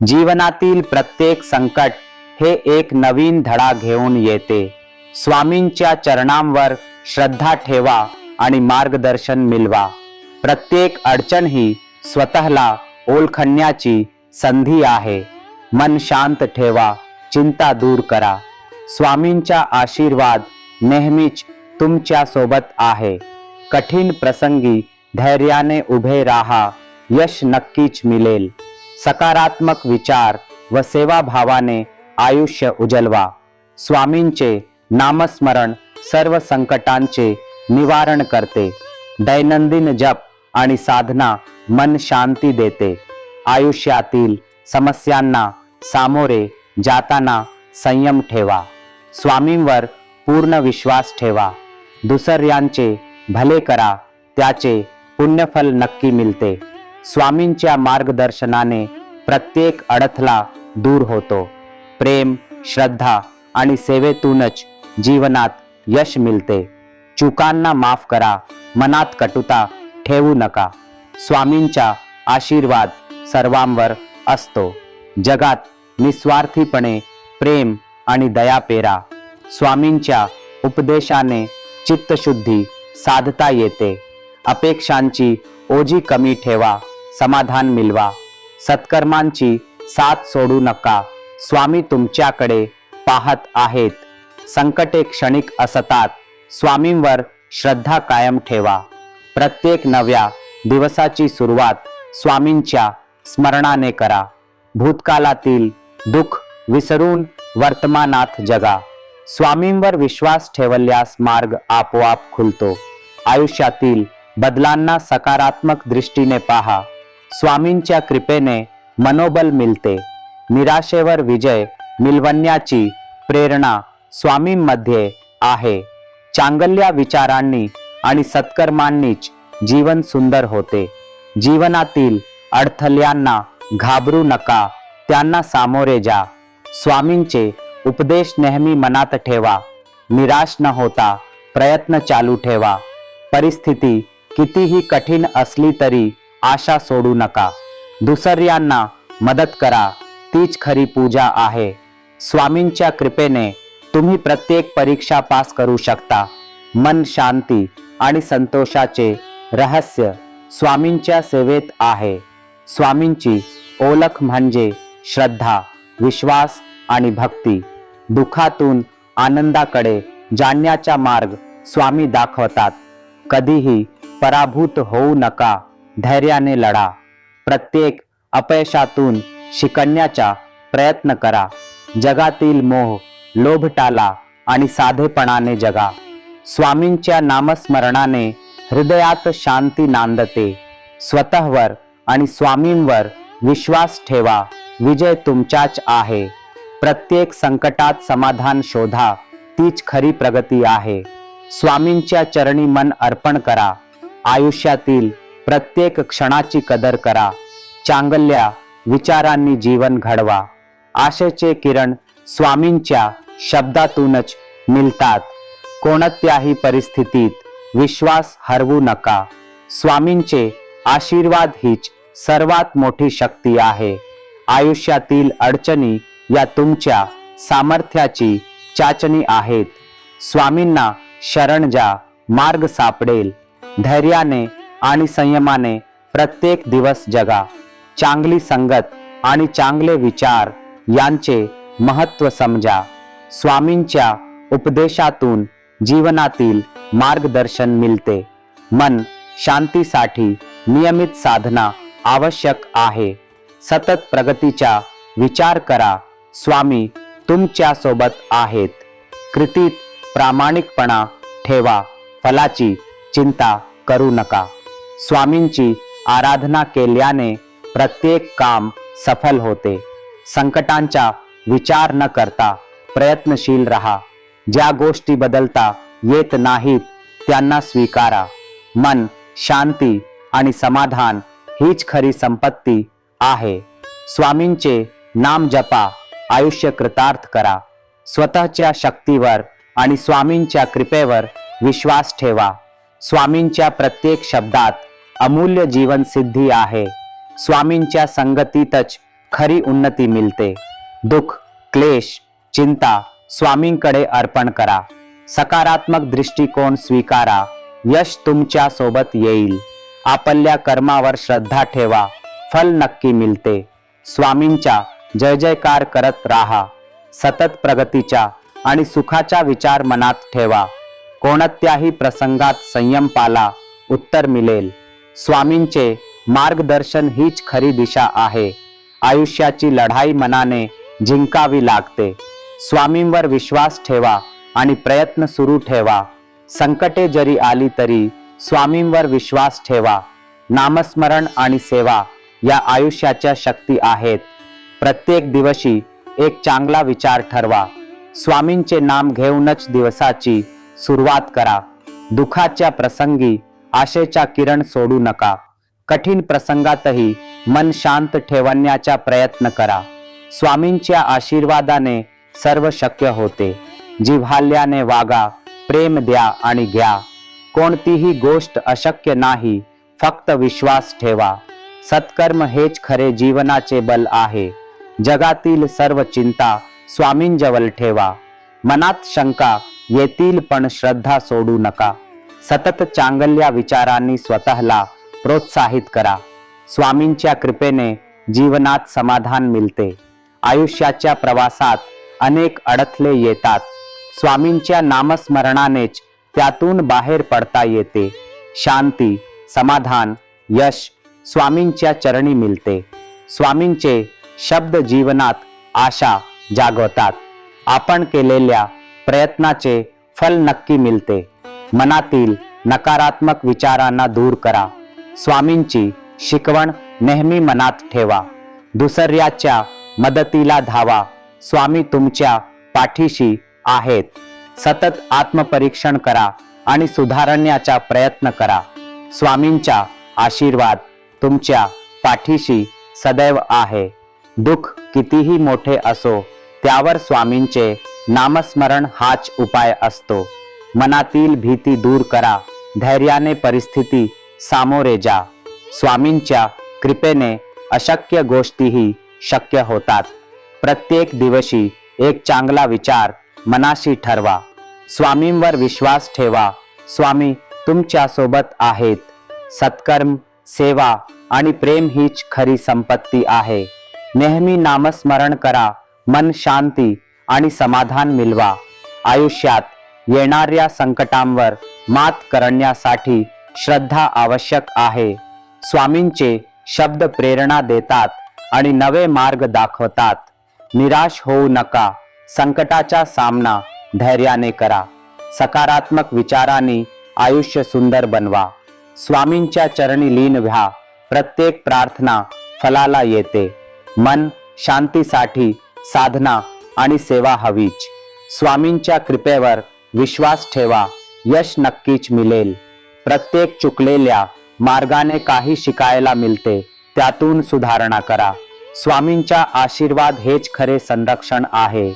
जीवनातील प्रत्येक संकट हे एक नवीन धडा घेऊन येते. स्वामींच्या चरणांवर श्रद्धा ठेवा आणि मार्गदर्शन मिळवा. प्रत्येक अडचण ही स्वतःला ओळखण्याची संधी आहे. मन शांत ठेवा चिंता दूर करा. स्वामींचा आशीर्वाद नेहमीच तुमच्यासोबत आहे. कठीण प्रसंगी धैर्याने उभे राहा यश नक्कीच मिळेल. सकारात्मक विचार व सेवाभावाने आयुष्य उजलवा. स्वामींचे नामस्मरण सर्व संकटांचे निवारण करते. दैनंदिन जप आणि साधना मन शांती देते. आयुष्यातील समस्यांना सामोरे जाताना संयम ठेवा. स्वामींवर पूर्ण विश्वास ठेवा. दुसऱ्यांचे भले करा त्याचे पुण्यफल नक्की मिळते. स्वामींच्या मार्गदर्शनाने प्रत्येक अडथळा दूर होतो. प्रेम श्रद्धा आणि सेवेतूनच जीवनात यश मिळते. चुकांना माफ करा मनात कटुता ठेवू नका. स्वामींचा आशीर्वाद सर्वांवर असतो. जगात निस्वार्थीपणे प्रेम आणि दया पेरा. स्वामींच्या उपदेशाने चित्तशुद्धी साधता येते. अपेक्षांची ओझी कमी ठेवा. समाधान मिळवा सत्कर्मांची साथ सोडू नका. स्वामी तुमच्याकडे पाहत आहेत. संकटे क्षणिक असतात. स्वामींवर श्रद्धा कायम ठेवा. प्रत्येक नव्या दिवसाची सुरुवात स्वामींच्या स्मरणाने करा. भूतकालातील दुःख विसरून वर्तमानात जगा. स्वामींवर विश्वास ठेवल्यास मार्ग आपोआप खुलतो. आयुष्यातील बदलांना सकारात्मक दृष्टीने पहा. स्वामींच्या कृपेने मनोबल मिळते निराशेवर विजय मिळवण्याची प्रेरणा स्वामींमध्ये आहे. चांगल्या विचारांनी आणि सत्कर्मांनीच जीवन सुंदर होते. जीवनातील अडथळ्यांना घाबरू नका त्यांना सामोरे जा. स्वामींचे उपदेश नेहमी मनात ठेवा. निराश न होता प्रयत्न चालू ठेवा. परिस्थिती कितीही कठीण असली तरी आशा सोडू नका. दुसऱ्यांना मदत करा. तीच खरी पूजा आहे. स्वामींच्या कृपेने तुम्ही प्रत्येक परीक्षा पास करू शकता. मन शांती आणि संतोषाचे रहस्य स्वामींच्या सेवेत आहे. स्वामींची ओळख म्हणजे श्रद्धा विश्वास आणि भक्ती. दुःखातून आनंदाकडे जाण्याचा मार्ग स्वामी दाखवतात. कधीही पराभूत होऊ नका. धैर्याने लढा. प्रत्येक अपयशातून शिकण्याचा प्रयत्न करा. जगातील मोह लोभ टाला आणि साधेपणाने जगा. स्वामींच्या नामस्मरणाने हृदयात शांती नांदते. स्वतःवर आणि स्वामींवर विश्वास ठेवा. विजय तुमचाच आहे. प्रत्येक संकटात समाधान शोधा. तीच खरी प्रगती आहे. स्वामींच्या चरणी मन अर्पण करा. आयुष्यातील प्रत्येक क्षणाची कदर करा. चांगल्या विचारांनी जीवन घडवा. आशेचे किरण स्वामींच्या शब्दातूनच मिळतात. कोणत्याही परिस्थितीत विश्वास हरवू नका. स्वामींचे आशीर्वाद हीच सर्वात मोठी शक्ती आहे. आयुष्यातील अडचणी या तुमच्या सामर्थ्याची चाचणी आहेत. स्वामींना शरण जा मार्ग सापडेल. धैर्याने आणि संयमाने प्रत्येक दिवस जगा. चांगली संगत आणि चांगले विचार यांचे महत्त्व समजा. स्वामींच्या उपदेशातून जीवनातील मार्गदर्शन मिळते. मन शांतीसाठी नियमित साधना आवश्यक आहे. सतत प्रगतीचा विचार करा. स्वामी तुमच्यासोबत आहेत. कृतीत प्रामाणिकपणा ठेवा. फलाची चिंता करू नका. स्वामींची आराधना केल्याने प्रत्येक काम सफल होते. संकटांचा विचार न करता प्रयत्नशील रहा. ज्या गोष्टी बदलता येत नाहीत त्यांना स्वीकारा. मन शांती आणि समाधान हीच खरी संपत्ती आहे. स्वामींचे नाम जपा आयुष्य कृतार्थ करा. स्वतःच्या शक्तीवर आणि स्वामींच्या कृपेवर विश्वास ठेवा. स्वामींच्या प्रत्येक शब्दात अमूल्य जीवन सिद्धी आहे. स्वामींच्या संगतीतच खरी उन्नती मिळते. दुःख क्लेश चिंता स्वामींकडे अर्पण करा. सकारात्मक दृष्टिकोन स्वीकारा. यश तुमच्यासोबत येईल. आपल्या कर्मावर श्रद्धा ठेवा. फल नक्की मिळते. स्वामींच्या जय जयकार करत राहा. सतत प्रगतीच्या आणि सुखाचा विचार मनात ठेवा. कोणत्याही प्रसंगात संयम पाला उत्तर मिळेल. स्वामींचे मार्गदर्शन हीच खरी दिशा आहे. आयुष्याची लढाई मनाने जिंकावी लागते. स्वामींवर विश्वास ठेवा आणि प्रयत्न सुरू ठेवा. संकटे जरी आली तरी स्वामींवर विश्वास ठेवा. नामस्मरण आणि सेवा या आयुष्याच्या शक्ती आहेत. प्रत्येक दिवशी एक चांगला विचार ठरवा. स्वामींचे नाम घेऊनच दिवसाची सुरुवात करा. दुखाच्या प्रसंगी आशेचा किरण सोडू नका. कठीण प्रसंगातही मन शांत ठेवण्याचा प्रयत्न करा. स्वामींच्या आशीर्वादाने सर्व शक्य होते. जिव्हाल्याने वागा प्रेम द्या आणि घ्या. कोणतीही गोष्ट अशक्य नाही फक्त विश्वास ठेवा. सत्कर्म हेच खरे जीवनाचे बल आहे. जगातील सर्व चिंता स्वामींजवळ ठेवा. मनात शंका येतील पण श्रद्धा सोडू नका. सतत चांगल्या विचारांनी स्वतःला प्रोत्साहित करा. स्वामींच्या कृपेने जीवनात समाधान मिळते. आयुष्याच्या प्रवासात अनेक अडथळे येतात. स्वामींच्या नामस्मरणानेच त्यातून बाहेर पडता येते. शांती समाधान यश स्वामींच्या चरणी मिळते. स्वामींचे शब्द जीवनात आशा जागवतात. आपण केलेल्या प्रयत्नाचे फल नक्की मिळते. मनातील नकारात्मक विचारांना दूर करा. स्वामींची शिकवण नेहमी मनात ठेवा. दुसऱ्याच्या मदतीला धावा. स्वामी तुमच्या पाठीशी आहेत. सतत आत्मपरीक्षण करा आणि सुधारण्याचा प्रयत्न करा. स्वामींचा आशीर्वाद तुमच्या पाठीशी सदैव आहे. दुःख कितीही मोठे असो त्यावर स्वामींचे नामस्मरण हाच उपाय असतो. मनातील भीती दूर करा. धैर्याने परिस्थिती सामोरे जा. स्वामींच्या कृपेने अशक्य गोष्टीही शक्य होतात. प्रत्येक दिवशी एक चांगला विचार मनाशी ठरवा. स्वामींवर विश्वास ठेवा. स्वामी तुमच्यासोबत आहेत. सत्कर्म सेवा आणि प्रेम हीच खरी संपत्ती आहे. नेहमी नामस्मरण करा. मन शांती आणि समाधान मिळवा. आयुष्यात येणाऱ्या संकटांवर मात करण्यासाठी श्रद्धा आवश्यक आहे. स्वामींचे शब्द प्रेरणा देतात आणि नवे मार्ग दाखवतात. निराश होऊ नका. संकटाचा सामना धैर्याने करा. सकारात्मक विचारांनी आयुष्य सुंदर बनवा. स्वामींच्या चरणी लीन व्हा. प्रत्येक प्रार्थना फलाला येते. मन शांतीसाठी साधना आणि सेवा हवीच. स्वामींच्या कृपेवर विश्वास ठेवा यश नक्कीच मिळेल प्रत्येक चुकलेल्या मार्गाने काही शिकायला मिळते त्यातून सुधारणा करा. स्वामींचा आशीर्वाद हेच खरे संरक्षण आहे.